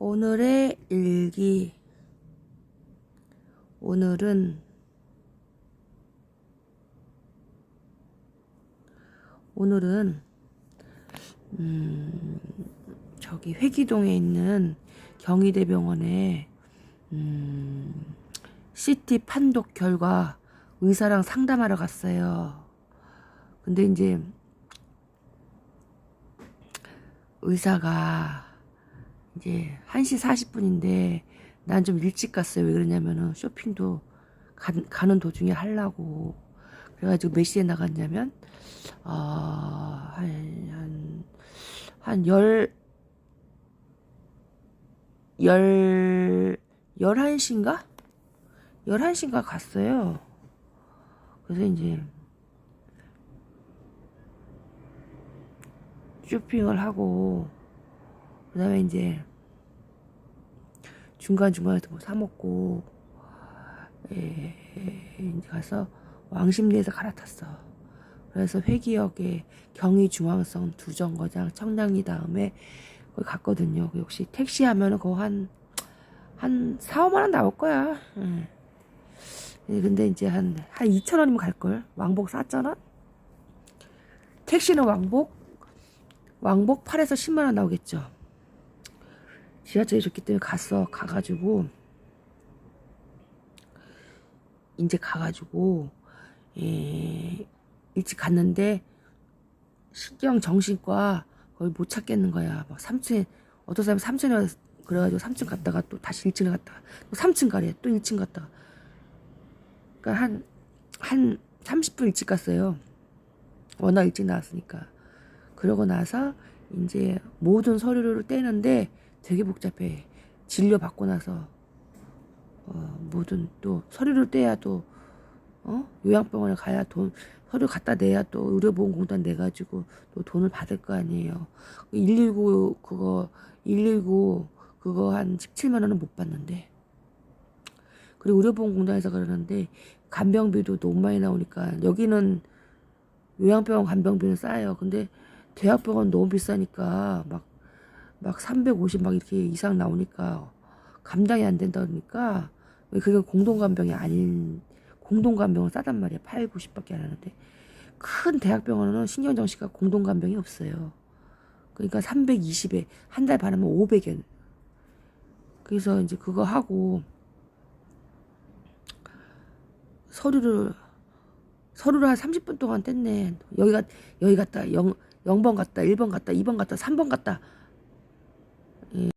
오늘의 일기. 오늘은 오늘은 음, 저기 회기동에 있는 경희대병원에 음, CT 판독 결과 의사랑 상담하러 갔어요. 근데 이제 의사가 이제 1시 40분인데 난 좀 일찍 갔어요. 왜 그러냐면은 쇼핑도 가, 가는 도중에 하려고. 그래가지고 몇 시에 나갔냐면, 어, 한, 한, 한 열, 열, 열한 시인가? 열한 시인가 갔어요. 그래서 이제, 쇼핑을 하고, 그 다음에 이제, 중간중간에 뭐 사먹고, 에, 이제 가서 왕십리에서 갈아탔어. 그래서 회기역에 경의중앙선 두 정거장 청량리 다음에 거기 갔거든요. 그 역시 택시 하면은 그거 한, 한 4, 5만원 나올 거야. 예. 예, 근데 이제 한, 한 2천원이면 갈걸. 왕복 4,000원? 택시는 왕복, 왕복 8에서 10만원 나오겠죠. 지하철이 좋기 때문에 갔어. 가가지고, 이제 가가지고, 예, 일찍 갔는데, 신경 정신과 거의 못 찾겠는 거야. 막 3층에, 어떤 사람이 3층에 그래가지고 3층 갔다가 또 다시 1층에 갔다가 또 3층 가래. 또 1층 갔다가. 그러니까 한, 한 30분 일찍 갔어요. 워낙 일찍 나왔으니까. 그러고 나서 이제 모든 서류를 떼는데 되게 복잡해. 진료 받고 나서 어, 모든 또 서류를 떼야 또 어? 요양병원에 가야 돈 서류 갖다 내야 또 의료보험공단 내 가지고 또 돈을 받을 거 아니에요. 119 그거 119 그거 한 17만 원은 못 받는데. 그리고 의료보험공단에서 그러는데 간병비도 너무 많이 나오니까 여기는 요양병원 간병비는 싸요. 근데 대학병원 너무 비싸니까 막 막 350 막 이렇게 이상 나오니까 감당이 안 된다 그러니까 왜 그게 공동간병이 아닌 공동간병은 싸단 말이야 8, 90밖에 안 하는데. 큰 대학병원은 신경정신과 공동간병이 없어요. 그러니까 320에 한달 받으면 500엔. 그래서 이제 그거 하고 서류를 서류를 한 30분 동안 뗐네. 여기 가 여기 갔다 0, 0번 갔다 1번 갔다 2번 갔다 3번 갔다